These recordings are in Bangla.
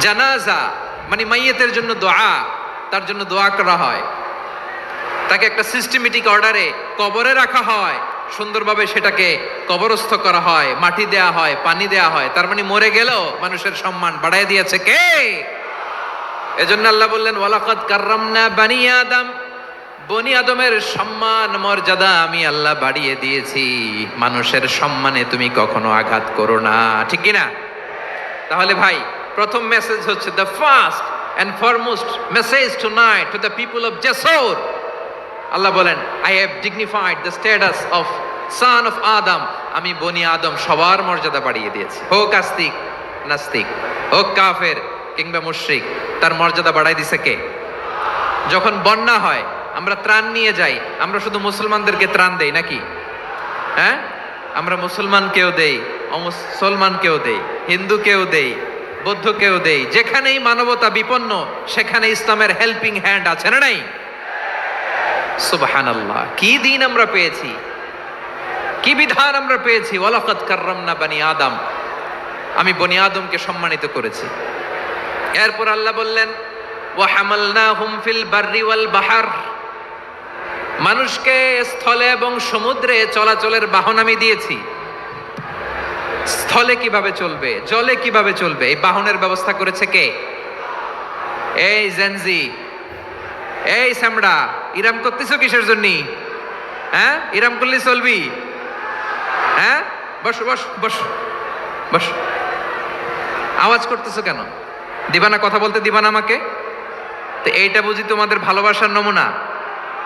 জানাজা মানে মাইয়েতের জন্য দোয়া, তার জন্য দোয়া করা হয়। তাকে একটা সিস্টেমেটিক অর্ডারে কবরে রাখা হয়, সুন্দরভাবে সেটাকে কবরস্থ করা হয়, মাটি দেয়া হয়, পানি দেয়া হয়, তার মানে মরে গেলেও মানুষের সম্মান বাড়াই দিয়েছে কে? এজন্য আল্লাহ বললেন, ওয়ালাকাদ কাররামনা বানি আদম। বনি আদমের সম্মান, মর্যাদা আমি আল্লাহ বাড়িয়ে দিয়েছি। মানুষের সম্মানে তুমি কখনো আঘাত করো না। ঠিক কি না তাহলে ভাই প্রথম মেসেজ হচ্ছে the first and foremost message tonight to the people of Jessore আল্লাহ বলেন I have dignified the status of son of Adam আমি বনি আদম সবার মর্যাদা বাড়িয়ে দিয়েছি। হোক আস্তিক, নাস্তিক, হোক কাফের কিংবা মুশরিক, তার মর্যাদা বাড়াই দিছে কে? যখন বন্যা হয়, আমরা ত্রাণ নিয়ে যাই, আমরা শুধু মুসলমানদেরকে ত্রাণ দেই নাকি? হ্যাঁ? আমরা মুসলমানকেও দেই অমুসলমানকেও দেই, হিন্দুকেও দেই বৌদ্ধকেও দেই। যেখানেই মানবতা বিপন্ন, সেখানে ইসলামের হেল্পিং হ্যান্ড আছে, না নাই? সুবহানাল্লাহ। কি দিন আমরা পেয়েছি? কি বিধান আমরা পেয়েছি? ওয়ালাকাদ কাররামনা বানি আদম। আমি বনি আদমকে সম্মানিত করেছি। এরপর আল্লাহ বললেন ওয়া হামালনাহুম ফিল বাররি ওয়াল বাহার। মানুষকে স্থলে এবং সমুদ্রে চলাচলের বাহন আমি দিয়েছি। স্থলে কীভাবে চলবে? জলে কীভাবে চলবে? এই বাহনের ব্যবস্থা করেছে কে? এই জেনজি এই স্যামড়া ইরাম করতেছো কিসের জন্য? হ্যাঁ? ইরাম করলে চলবি? হ্যাঁ? বস বস বস বস। আওয়াজ করতেছো কেন? দিবানা কথা বলতে দিবানা আমাকে? তো এইটা বুঝি তোমাদের ভালোবাসার নমুনা?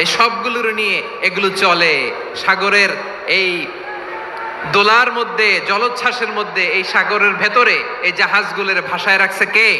এই সবগুলোর নিয়ে এগুলো চলে। সাগরের এই দোলার মধ্যে, জলোচ্ছ্বাসের মধ্যে, এই সাগরের ভেতরে এই জাহাজগুলোর ভাষায় রাখছে কে?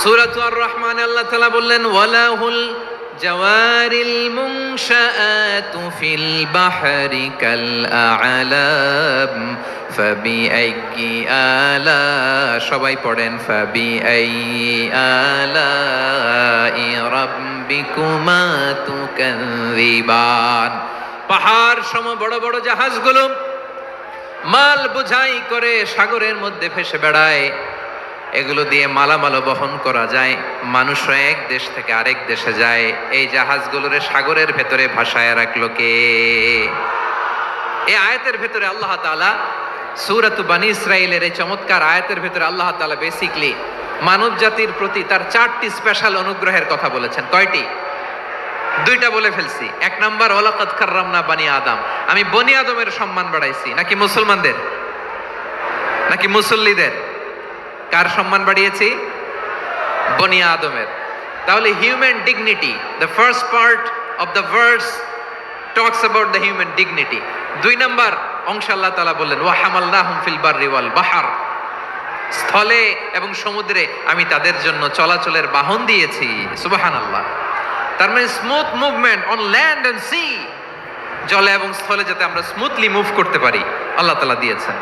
সূরাত আর রহমান আল্লাহ তাআলা বললেন, ওয়ালাহুল জাওয়ারিল মুনশাআতু ফিল বাহরি কাল আ'লাম ফাবিআইয়ি আলা সবাই পড়েন ফাবিআইয়ি আলাই রাব্বিকুমা তুকাযিবান পাহাড় সম বড় বড় জাহাজগুলো মাল বোঝাই করে সাগরের মধ্যে ভেসে বেড়ায়। এগুলো দিয়ে মালামাল বহন করা যায়। মানুষরা এক দেশ থেকে আরেক দেশে যায়। এই জাহাজগুলোরে সাগরের ভেতরে ভাসায় রাখল কে? এই আয়াতের ভেতরে আল্লাহ তাআলা সূরাত বানি ইসরাইলের এই চমৎকার আয়াতের ভেতরে আল্লাহ তাআলা বেসিকলি মানব জাতির প্রতি তার চারটি স্পেশাল অনুগ্রহের কথা বলেছেন। কয়টি? দুইটা বলে ফেলছি। এক নাম্বার ওলাকাত কাররামনা বানি আদম। আমি বনি আদমের সম্মান বাড়াইছি। নাকি মুসলমানদের? নাকি মুসল্লিদের? কার সম্মান বাড়িয়েছি? বনি আদমের। তাহলে human dignity the first part of the verse talks about the human dignity দুই নাম্বার, অংশ আল্লাহ তালা বললেন, ওয়া হামালনাহুম ফিল বাররি ওয়াল বাহার। স্থলে এবং সমুদ্রে আমি তাদের জন্য চলাচলের বাহন দিয়েছি। সুবাহান আল্লাহ তার মানে smooth movement on land and sea জলে এবং স্থলে যাতে আমরা স্মুথলি মুভ করতে পারি। আল্লাহ তাআলা দিয়েছেন।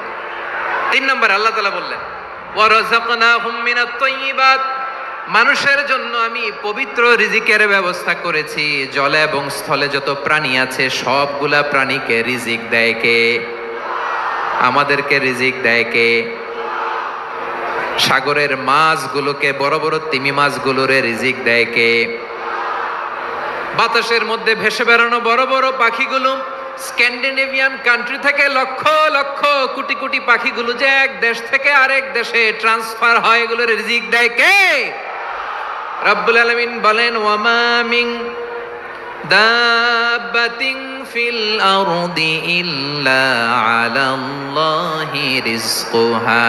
তিন নম্বরে আল্লাহ তাআলা বললেন মানুষের জন্য আমি পবিত্র রিজিকের ব্যবস্থা করেছি। জলে এবং স্থলে যত প্রাণী আছে, সবগুলা প্রাণীকে রিজিক দেয় কে? আমাদেরকে রিজিক দেয় কে? সাগরের মাছগুলোকে, বড় বড় তিমি মাছগুলোরে রিজিক দেয় কে? বাতাসের মধ্যে ভেসে বেড়ানো বড় বড় পাখিগুলো, স্ক্যান্ডিনেভিয়ান কান্ট্রি থেকে লক্ষ লক্ষ কোটি কোটি পাখিগুলো যে এক দেশ থেকে আরেক দেশে ট্রান্সফার হয়, এগুলোর রিজিক দেয় কে? রব্বুল আলামিন বলেন, ওয়ামা মিন দাব্বাতিন ফিল আরদি ইল্লা আলাল্লাহি রিজকুহা।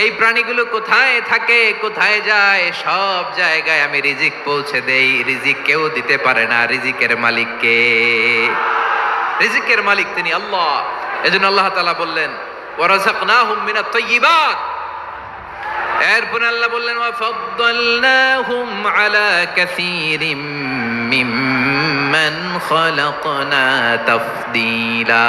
এই প্রাণীগুলো কোথায় থাকে, কোথায় যায়, সব জায়গায় আমি রিজিক পৌঁছে দেই। রিজিক কেউ দিতে পারে না, রিজিকের মালিককে রিজিকের মালিক তিনি আল্লাহ। এজন্য আল্লাহ তালা বললেন, ওয়ারাযাকনাহুম মিনাত তাইয়্যিবাত এরপরে আল্লাহ বললেন, ওয়াফাদ্দালনাহুম আলা কাসীরিম মিম্মান খালাকনা তাফদীলা।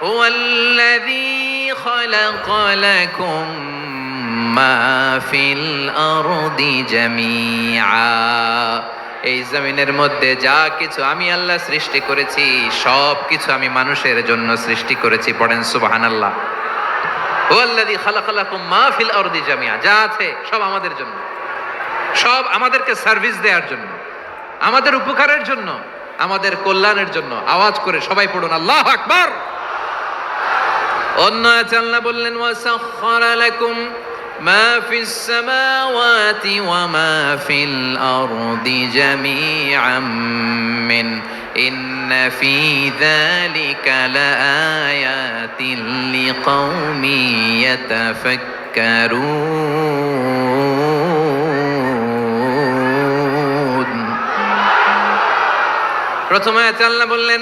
هو الذي خلق لكم ما في الأرض جميعا এই জমিনের মধ্যে যা কিছু আমি আল্লাহ সৃষ্টি করেছি সব কিছু আমি মানুষের জন্য সৃষ্টি করেছি পড়েন সুবাহান আল্লাহ ওয়াল্লাযী খালাকালাকুম মা ফিল আরদি জামিয়া যা আছে সব আমাদের জন্য সব আমাদেরকে সার্ভিস দেওয়ার জন্য আমাদের উপকারের জন্য আমাদের কল্যাণের জন্য আওয়াজ করে সবাই পড়ুন আল্লাহ আকবার أن بل وسخر لكم ما في السماوات وما في الأرض جميعا من إن في ذلك لآيات لقوم يتفكرون. প্রথমে আচার্লা বললেন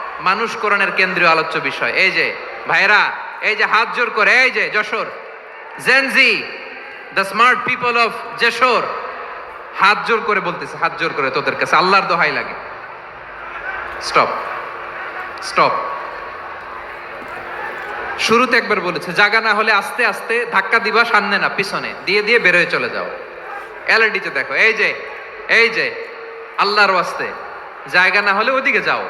মানুষ কোরআনের কেন্দ্রীয় আলোচ্য বিষয়। এই যে ভাইরা এই যে হাত জোর করে, এই যে, Jessore. Gen Z the smart people of Jessore. হাত জোর করে বলতেছে, হাত জোর করে তোদের কাছে। আল্লাহর দোহাই লাগে। স্টপ স্টপ শুরুতে একবার বলেছে, জাগা না হলে আস্তে আস্তে ধাক্কা দিবা সামনে না, পিছনে। দিয়ে দিয়ে বেরোয় চলে যাও। এলইডিতে দেখো, এই যে এই যে, আল্লাহর ওয়াস্তে। জায়গা না হলে ওদিকে যাও।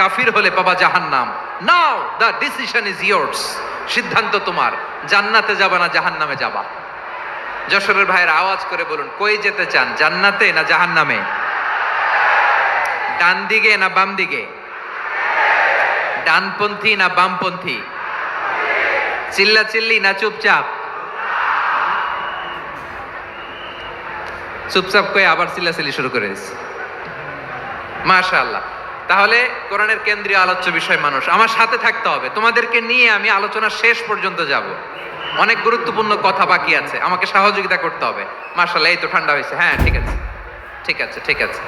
কাফির হলে পাবা জাহান্নাম। Now the decision is yours সিদ্ধান্ত তোমার। জান্নাতে যাবা না জাহান্নামে যাবা। যশোরের ভাইয়ের আওয়াজ করে বলুন, কই যেতে চান, জান্নাতে না জাহান্নামে? ডান দিকে না বাম দিকে? ডানপন্থী না বামপন্থী? চিল্লা চিল্লি না চুপচাপ? চুপচাপ কয়ে আবার চিল্লাচিল্লি শুরু করে দিচ্ছে মাশাআল্লাহ। তাহলে কোরআনের কেন্দ্রীয় আলোচ্য বিষয় মানুষ। আমার সাথে থাকতে হবে। তোমাদেরকে নিয়ে আমি আলোচনা শেষ পর্যন্ত যাব। অনেক গুরুত্বপূর্ণ কথা বাকি আছে। আমাকে সহযোগিতা করতে হবে। মাশাআল্লাহ, এই তো ঠান্ডা হয়েছে। হ্যাঁ ঠিক আছে। ঠিক আছে ঠিক আছে।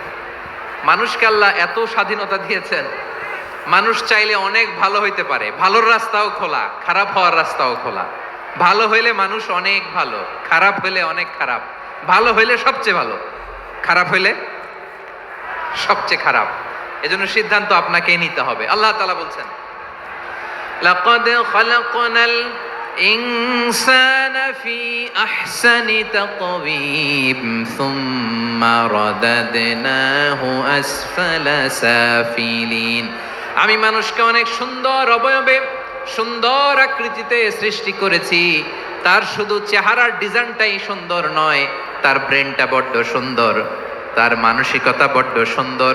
মানুষকে আল্লাহ এত স্বাধীনতা দিয়েছেন। মানুষ চাইলে অনেক ভালো হইতে পারে। ভালোর রাস্তাও খোলা, খারাপ হওয়ার রাস্তাও খোলা। ভালো হইলে মানুষ অনেক ভালো, খারাপ হইলে অনেক খারাপ। ভালো হইলে সবচেয়ে ভালো। খারাপ হইলে সবচেয়ে খারাপ। এজন্য সিদ্ধান্ত আপনাকেই নিতে হবে। আল্লাহ তালা বলছেন, লাকাদ খালাকনাল ইনসানা ফি আহসানি তাকওয়িম, সুম্মা রাদাদনাহু আসফালা সাফিলিন। আমি মানুষকে অনেক সুন্দর অবয়বে, সুন্দর আকৃতিতে সৃষ্টি করেছি। তার শুধু চেহারার ডিজাইনটাই সুন্দর নয়, তার ব্রেনটা বড্ড সুন্দর, তার মানসিকতা বড্ড সুন্দর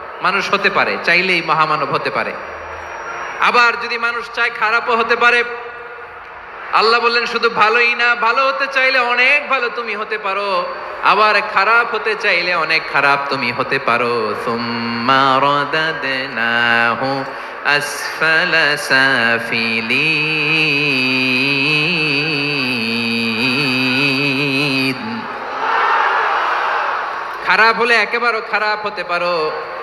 মানুষ হতে পারে, চাইলেই মহামানব হতে পারে। আবার যদি মানুষ চায় খারাপও হতে পারে, আল্লাহ বললেন, শুধু ভালোই না, ভালো হতে চাইলে অনেক ভালো তুমি হতে পারো, আবার খারাপ হতে চাইলে অনেক খারাপ তুমি হতে পারো। খারাপ হলে একেবারে খারাপ হতে পারো।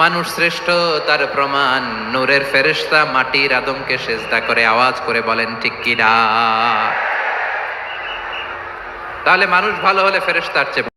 মানুষ শ্রেষ্ঠ, তার প্রমাণ। নূরের ফেরেস্তা মাটির আদমকে সেজদা করে আওয়াজ করে বলেন, ঠিক কিনা তাহলে মানুষ ভালো হলে ফেরেশতার চেয়ে